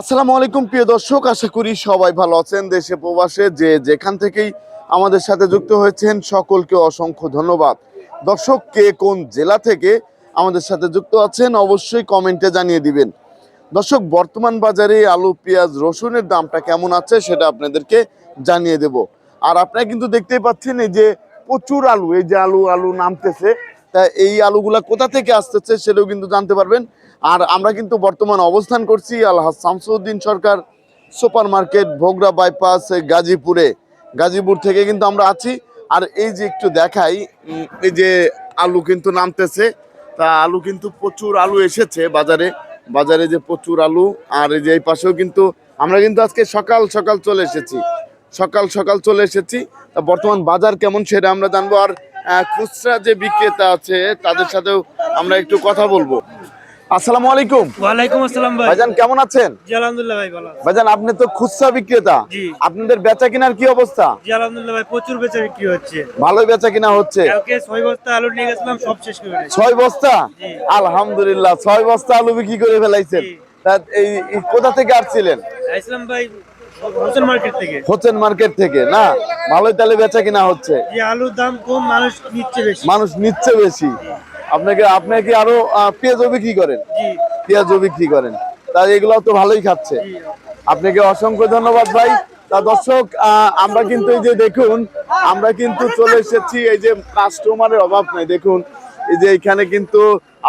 আসসালামু আলাইকুম, প্রিয় দর্শক। আশা করি সবাই ভালো আছেন দেশে প্রবাসে। যে যেখান থেকেই আমাদের সাথে যুক্ত হয়েছেন, সকলকে অসংখ্য ধন্যবাদ। দর্শক, কে কোন জেলা থেকে আমাদের সাথে যুক্ত আছেন, অবশ্যই কমেন্টে জানিয়ে দিবেন। দর্শক, বর্তমান বাজারে আলু, পেঁয়াজ, রসুনের দামটা কেমন আছে সেটা আপনাদেরকে জানিয়ে দেব। আর আপনারা কিন্তু দেখতেই পাচ্ছেন, এই যে প্রচুর আলু, এই যে আলু আলু নামতেছে, তা এই আলুগুলা কোথা থেকে আসতেছে সেটাও কিন্তু জানতে পারবেন। আর আমরা কিন্তু বর্তমান অবস্থান করছি Alhaj Shamsuddin Sarkar super market Bhogra bypass গাজীপুরে। গাজীপুর থেকে কিন্তু আমরা আছি। আর এই যে একটু দেখাই এই যে আলু কিন্তু নামতেছে। তা আলু কিন্তু প্রচুর আলু এসেছে বাজারে। বাজারে যে প্রচুর আলু, আর এই যে এই পাশেও কিন্তু আমরা কিন্তু আজকে সকাল সকাল চলে এসেছি। সকাল সকাল চলে এসেছি। তা বর্তমান বাজার কেমন সেটা আমরা জানব। আর খুচরা যে বিক্রেতা আছে, তাদের সাথেও আমরা একটু কথা বলব। আসসালামু আলাইকুম। ওয়ালাইকুম আসসালাম ভাই। ভাইজান কেমন আছেন? জি আলহামদুলিল্লাহ ভাই ভালো ভাইজান আপনি তো খুচরা বিক্রেতা। আপনাদের বেচা কেনার কি অবস্থা? জি আলহামদুলিল্লাহ ভাই প্রচুর বেচা বিক্রি হচ্ছে। ভালোই বেচা কিনা হচ্ছে। কালকে ছয় বস্তা আলু নিয়ে গেছিলাম সব শেষ করে দিয়েছি। বস্তা? আলহামদুলিল্লাহ ছয় বস্তা আলু বিক্রি করে ফেলাইছেন। তা এই এই কোথা থেকে আসছিলেন? ভাই হোসেন মার্কেট থেকে। হোসেন মার্কেট থেকে না? ভালোই তাহলে বেচা কিনা হচ্ছে। আলুর দাম কম মানুষ নিচ্ছে বেশি। মানুষ নিচ্ছে বেশি। আপনাকে আপনি কি আরও পেঁয়াজও বিক্রি করেন? পেঁয়াজও বিক্রি করেন। তা এগুলো তো ভালোই খাচ্ছে। আপনাকে অসংখ্য ধন্যবাদ ভাই। তা দর্শক আমরা কিন্তু এই যে দেখুন আমরা কিন্তু চলে এসেছি এই যে কাস্টমারের অভাব নেই। দেখুন এই যে এখানে কিন্তু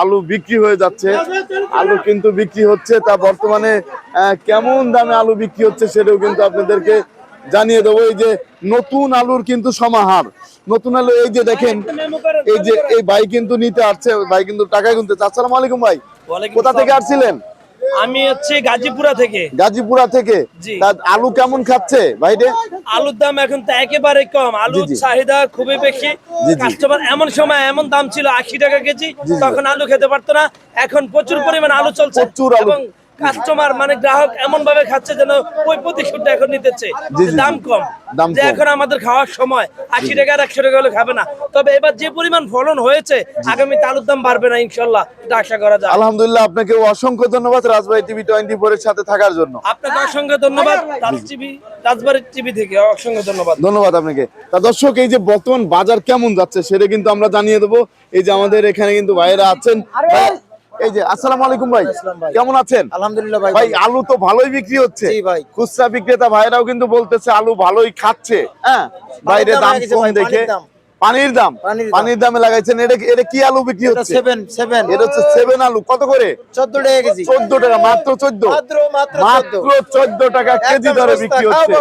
আলু বিক্রি হয়ে যাচ্ছে। আলু কিন্তু বিক্রি হচ্ছে। তা বর্তমানে কেমন দামে আলু বিক্রি হচ্ছে সেটাও কিন্তু আপনাদেরকে জানিয়ে দেবো এই যে নতুন আলুর কিন্তু সমাহার। নতুন আলু এই যে দেখেন এই যে এই ভাই কিন্তু নিতে আসছে ভাই কিন্তু টাকা গুনতে আসসালামু আলাইকুম ভাই। কোথা থেকে আসছিলেন? আমি হচ্ছে গাজীপুরা থেকে। গাজীপুরা থেকে। আলু কেমন খাচ্ছে ভাইরে আলুর দাম এখন তো একেবারে কম। জি। চাহিদা খুবই বেশি। কাস্টমার এমন সময় এমন দাম ছিল আশি টাকা কেজি তখন আলু খেতে পারতো না। এখন প্রচুর পরিমাণ আলু চলছে প্রচুর আলু। কাস্টমার মানে গ্রাহক এমন ভাবে খাচ্ছে যেন ওই প্রতিশোধটা এখন নিতেছে। দাম কম। যে এখন আমাদের খাওয়ার সময় আশি টাকা আর একশো টাকা হলে খাবে না। তবে এবার যে পরিমাণ ফলন হয়েছে আগামী আলুর দাম বাড়বে না ইনশাল্লাহ। এটা আশা করা যায়। আলহামদুলিল্লাহ আপনাকে অসংখ্য ধন্যবাদ রাজবাই টিভি টোয়েন্টি ফোর এর সাথে থাকার জন্য। আপনাকে অসংখ্য ধন্যবাদ রাজ টিভি রাজবাড়ির টিভি থেকে অসংখ্য ধন্যবাদ। ধন্যবাদ আপনাকে। তা দর্শক এই যে বর্তমান বাজার কেমন যাচ্ছে সেটা কিন্তু আমরা জানিয়ে দেবো। এই যে আমাদের এখানে কিন্তু ভাইয়েরা আছেন। এই যে আসসালামু আলাইকুম ভাই। কেমন আছেন? আলহামদুলিল্লাহ ভাই ভাই আলু তো ভালোই বিক্রি হচ্ছে। জি ভাই। খুচরা বিক্রেতা ভাইরাও কিন্তু বলতেছে আলু ভালোই খাচ্ছে। হ্যাঁ বাইরে দাম কম দেখে। পানির দাম। পানির দাম। লাগাইছেন। এটা এটা কি আলু বিক্রি হচ্ছে? সেভেন সেভেন এটা হচ্ছে সেভেন আলু। কত করে? চোদ্দ টাকা কেজি। চোদ্দ টাকা মাত্র চোদ্দ। মাত্র চোদ্দ। টাকা কেজি দরে বিক্রি হচ্ছে।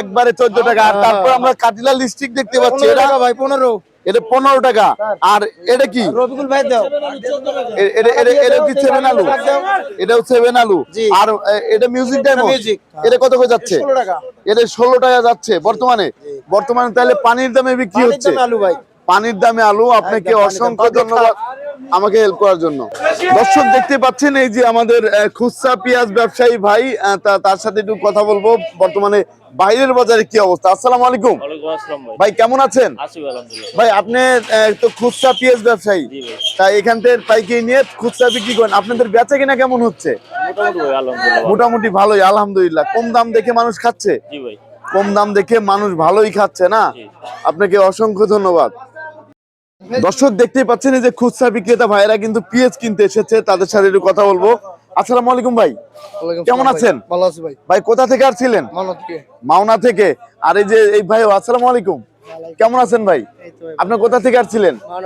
একবারে চোদ্দ টাকা। আর তারপর আমরা কাটিলা লিস্টিক দেখতে পাচ্ছি। এটা ভাই পনেরো। এটা পনেরো টাকা। আর এটা কি? রবিকুল ভাই দাও। এটা- কি সেভেন আলু এটাও সেভেন আলু আর এটা মিউজিক ডায়মন্ড এটা কত করে যাচ্ছে? এটা ষোলো টাকা। যাচ্ছে বর্তমানে। বর্তমানে তাহলে পানির দামে বিক্রি হচ্ছে। আলু ভাই। পানির দামে আলু। আপনাকে। অসংখ্য ধন্যবাদ। আমাকে হেল্প করার জন্য। দর্শক দেখতে পাচ্ছেন এই যে আমাদের খুচরা পেঁয়াজ ব্যবসায়ী ভাই তা- তার সাথে একটু কথা বলব। বর্তমানে বাইরের বাজারে কি অবস্থা? আসসালামু আলাইকুম। ভাই। কেমন আছেন? ভাই, আপনি তো খুচরা পেঁয়াজ ব্যবসায়ী। তাই এখান থেকে পাইকারি নিয়ে খুচরা বিক্রি করেন। আপনাদের বেচা কিনা কেমন হচ্ছে। মোটামুটি ভালোই আলহামদুলিল্লাহ। কম দাম দেখে মানুষ খাচ্ছে? কম দাম দেখে মানুষ ভালোই খাচ্ছে না? আপনাকে অসংখ্য ধন্যবাদ। দর্শক দেখতেই পাচ্ছেন যে খুচরা বিক্রেতা ভাইরা কিন্তু পিএস কিনতে এসেছে তাদের সাথে একটু কথা বলব। আসসালামু আলাইকুম ভাই। কেমন আছেন? ভালো আছি ভাই। ভাই কোথা থেকে মানো থেকে। মাওনা থেকে। আর এই যে এই ভাই আসসালামু আলাইকুম। কেমন আছেন ভাই? আপনি কোথা থেকে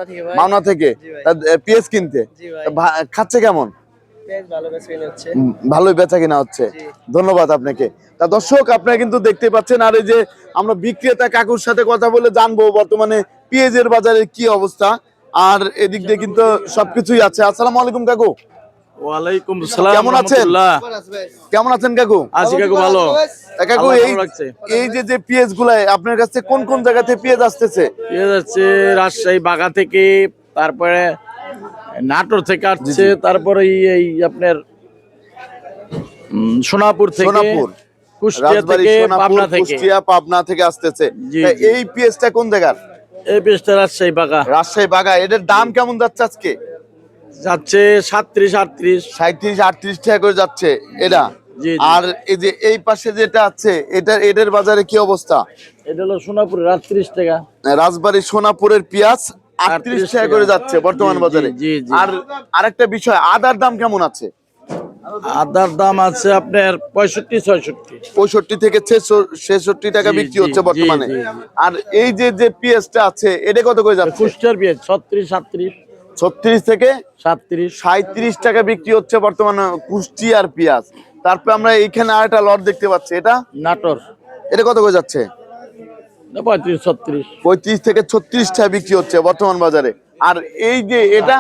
থেকে ভাই। মাওনা থেকে। পিএস কিনতে। খাচ্ছে কেমন? ভালোই বেচা কিনা হচ্ছে। ধন্যবাদ আপনাকে। তা দর্শক আপনারা কিন্তু দেখতে পাচ্ছেন আর এই যে আমরা বিক্রেতা কাকুর সাথে কথা বলে জানব বর্তমানে পেঁয়াজের বাজারে কি অবস্থা? আর এদিক দিয়ে কিন্তু সবকিছুই আছে। আসসালামু আলাইকুম কাকু। ওয়ালাইকুম আসসালাম কেমন আছেন? কেমন আছেন কাকু? আছি কাকু ভালো। কাকু এই এই যে যে পেঁয়াজ গুলাই আপনার কাছে কোন কোন জায়গা থেকে পেঁয়াজ আসতেছে? যাচ্ছে রাজশাহী বাগা থেকে তারপরে নাটোর থেকে আসছে তারপরে এই- আপনার সোনাপুর থেকে সোনাপুর। কুষ্টিয়া থেকে পাবনা থেকে। কুষ্টিয়া পাবনা থেকে আসতেছে। এই পেঁয়াজটা কোন জায়গার? এই পেঁচটা রাজশাহী বাগা। রাজশাহী বাগা এটার দাম কেমন যাচ্ছে আজকে? যাচ্ছে সাতত্রিশ আটত্রিশ। সাঁত্রিশ আটত্রিশ টাকা করে যাচ্ছে এটা। আর এই যে এই পাশে যেটা আছে এটা এটার বাজারে কি অবস্থা? এটা হলো সোনাপুর আটত্রিশ টাকা। রাজবাড়ী সোনাপুরের পেঁয়াজ আটত্রিশ টাকা করে যাচ্ছে বর্তমান বাজারে। আর আরেকটা বিষয় আদার দাম কেমন আছে? আদার দাম আছে আপনার পঁয়ষট্টি ছয়ষট্টি। পঁয়ষট্টি থেকে ছেষট্টি টাকা বিক্রি হচ্ছে বর্তমানে। আর এই যে যে পেঁয়াজটা আছে এটা কত করে যাচ্ছে? কুষ্টার পেঁয়াজ ছত্রিশ সাতত্রিশ। ছত্রিশ থেকে সাতত্রিশ। সাঁত্রিশ টাকা বিক্রি হচ্ছে বর্তমানে কুষ্টি আর পেঁয়াজ। তারপর আমরা এইখানে আর একটা লট দেখতে পাচ্ছি এটা? নাটোর। এটা কত করে যাচ্ছে? পঁয়ত্রিশ ছত্রিশ। পঁয়ত্রিশ থেকে ছত্রিশ টাকা বিক্রি হচ্ছে বর্তমান বাজারে। আর এই যে এটা?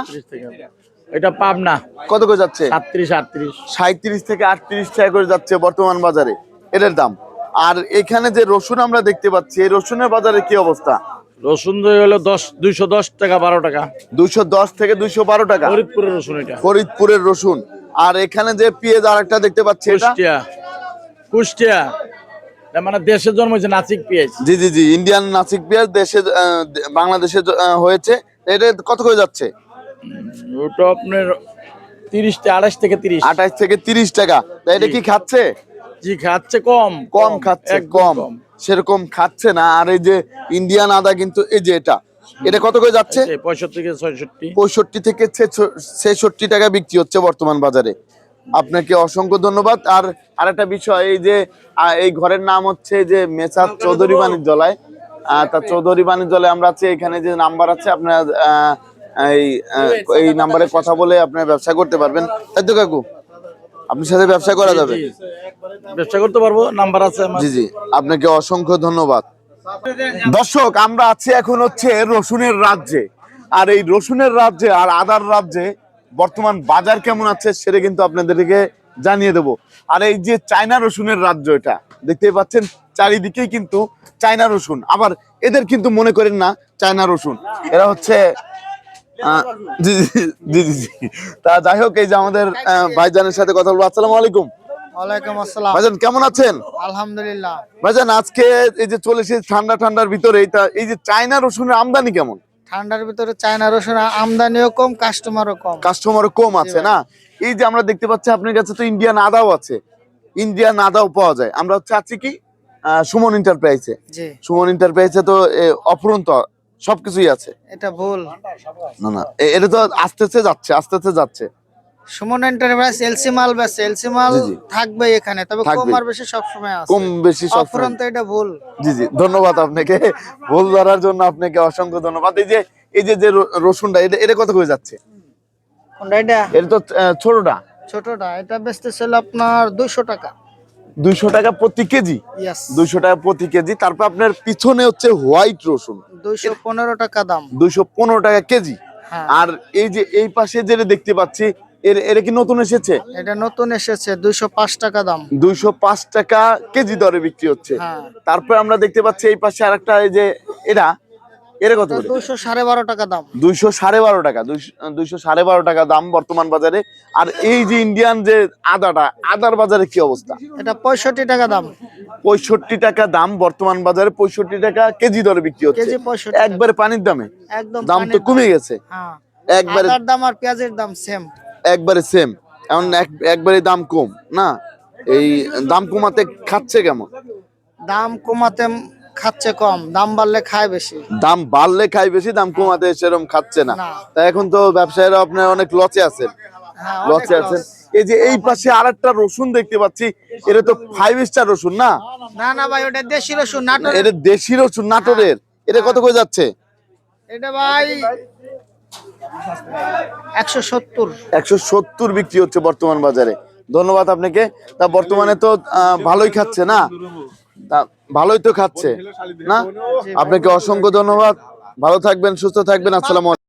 এটা পাবনা। কত করে যাচ্ছে? সাতত্রিশ আটত্রিশ। সাঁত্রিশ থেকে আটত্রিশ টাকা করে যাচ্ছে বর্তমান বাজারে। এটার দাম। আর এখানে যে রসুন আমরা দেখতে পাচ্ছি এই রসুনের বাজারে কি অবস্থা? রসুন দই হলো দশ দুইশো দশ টাকা বারো টাকা। দুইশো দশ থেকে দুইশো বারো টাকা। ফরিদপুরের রসুন এটা। ফরিদপুরের রসুন। আর এখানে যে পেঁয়াজ আর একটা দেখতে পাচ্ছি কুষ্টিয়া। কুষ্টিয়া। মানে দেশের জন্ম হয়েছে নাসিক পেঁয়াজ। জি জি জি ইন্ডিয়ান নাসিক পেঁয়াজ দেশে বাংলাদেশে হয়েছে। এটা কত করে যাচ্ছে? ওটা আপনার তিরিশটা আড়াইশ থেকে তিরিশ। আঠাশ থেকে তিরিশ টাকা। তা এটা কি খাচ্ছে? জি খাচ্ছে কম। কম খাচ্ছে কম। সেরকম খাচ্ছে না। আর এই যে ইন্ডিয়ান আদা কিন্তু এই যে এটা এটা কত করে যাচ্ছে? পঁয়ষট্টি থেকে ছয়ষট্টি। পঁয়ষট্টি থেকে ছেষট্টি টাকা বিক্রি হচ্ছে বর্তমান বাজারে। আপনাকে অসংখ্য ধন্যবাদ। আর আরেকটা বিষয় এই যে এই ঘরের নাম হচ্ছে যে মেসার চৌধুরী বাণিজ্যালয়। আহ, তা চৌধুরী বাণিজ্যালয় আমরা আছি। এখানে যে নাম্বার আছে আপনার আহ, এই এই নাম্বারে কথা বলে আপনার ব্যবসা করতে পারবেন। তাই তো কাকু আপনার সাথে ব্যবসা করা যাবে। ব্যবসা করতে পারব নাম্বার আছে জি জি। আপনাকে অসংখ্য ধন্যবাদ। দর্শক আমরা আছি এখন হচ্ছে রসুনের রাজ্যে। আর এই রসুনের রাজ্যে আর আদার রাজ্যে বর্তমান বাজার কেমন আছে সেটা কিন্তু আপনাদেরকে জানিয়ে দেব। আর এই যে চায়না রসুনের রাজ্য এটা দেখতেই পাচ্ছেন চারিদিকেই কিন্তু চায়না রসুন। আবার এদের কিন্তু মনে করেন না চায়না রসুন। এরা হচ্ছে জি জি জি জি জি তা যাই হোক এই যে আমাদের ভাইজানের সাথে কথা বলব। আসসালামু আলাইকুম। ওয়ালাইকুম আসসালাম। ভাইজান কেমন আছেন? আলহামদুলিল্লাহ। ভাইজান আজকে এই যে চলে এসেছে ঠান্ডা ঠান্ডার ভিতরে এইটা এই যে চায়না রসুনের আমদানি কেমন? ঠান্ডার ভিতরে চায়না রসুন আমদানিও কম কাস্টমারও কম। কাস্টমারও কম আছে না? এই যে আমরা দেখতে পাচ্ছি আপনার কাছে তো ইন্ডিয়ান আদাও আছে। ইন্ডিয়ান আদাও পাওয়া যায়। আমরা হচ্ছে আছি কি? আহ, সুমন এন্টারপ্রাইজে জি। সুমন এন্টারপ্রাইজে তো এ, অফুরন্ত সবকিছুই আছে। এটা ভুল। না না এটা তো আস্তে আস্তে যাচ্ছে। আস্তে আস্তে যাচ্ছে সুমন এন্টারপ্রাইজ এলসি মাল বেচে এলসি মাল। থাকবে এখানে তবে কম আর বেশি সবসময় আছে। কম বেশি সব অফুরন্ত এটা ভুল। জি জি ধন্যবাদ আপনাকে। ভুল ধরার জন্য আপনাকে অসংখ্য ধন্যবাদ। এই যে এই যে যে রসুনটা এটা এটা কত করে যাচ্ছে? কোনটা এটা? এটা তো ছোটটা। ছোটটা এটা বেচতেছিল আপনার দুইশো টাকা। দুইশো টাকা প্রতি কেজি? দুইশো টাকা প্রতি কেজি। তারপর আপনার পিছনে হচ্ছে হোয়াইট রসুন। দুইশো পনেরো টাকা দাম। দুইশো পনেরো টাকা কেজি। হ্যাঁ। আর এই যে এই পাশে যেটা দেখতে পাচ্ছি এর এটা কি নতুন এসেছে? এটা নতুন এসেছে দুইশো পাঁচ টাকা দাম। দুইশো পাঁচ টাকা কেজি দরে বিক্রি হচ্ছে। হ্যাঁ। তারপর আমরা দেখতে পাচ্ছি এই পাশে আরেকটা এই যে এটা। এটা কত করে? দুইশো সাড়ে বারো টাকা দাম। দুইশো সাড়ে বারো টাকা দুইশো- সাড়ে বারো টাকা দাম বর্তমান বাজারে। আর এই যে ইন্ডিয়ান যে আদাটা আদার বাজারে কি অবস্থা? এটা পঁয়ষট্টি টাকা দাম। পঁয়ষট্টি টাকা দাম বর্তমান বাজারে পঁয়ষট্টি টাকা কেজি দরে বিক্রি হচ্ছে। একবারে পানির দামে? একদম দাম তো কমে গেছে। হ্যাঁ। একবারে দাম আর পেঁয়াজের দাম সেম একবারে সেম এখন একবারে দাম কম না? এই দাম কমাতে খাচ্ছে কেমন? দাম কমাতে খাচ্ছে কম দাম বাড়লে খায় বেশি। দাম বাড়লে খায় বেশি দাম কমাতে সেরকম খাচ্ছে না। তা এখন তো ব্যবসায়ীরা আপনার অনেক লচে আছেন। লচে অনেক আছেন। এই যে এই পাশে আর একটা রসুন দেখতে পাচ্ছি এটা তো ফাইভ স্টার রসুন না? না না ভাই ওটা দেশি রসুন নাটোর এটা দেশি রসুন নাটোরের। এটা কত করে যাচ্ছে? এটা ভাই একশো সত্তর। একশো সত্তর বিক্রি হচ্ছে বর্তমান বাজারে। ধন্যবাদ আপনাকে। তা বর্তমানে তো ভালোই খাচ্ছে না? তা ভালোই তো খাচ্ছে। না? আপনাকে অসংখ্য ধন্যবাদ। ভালো থাকবেন সুস্থ থাকবেন। আসসালামু আলাইকুম।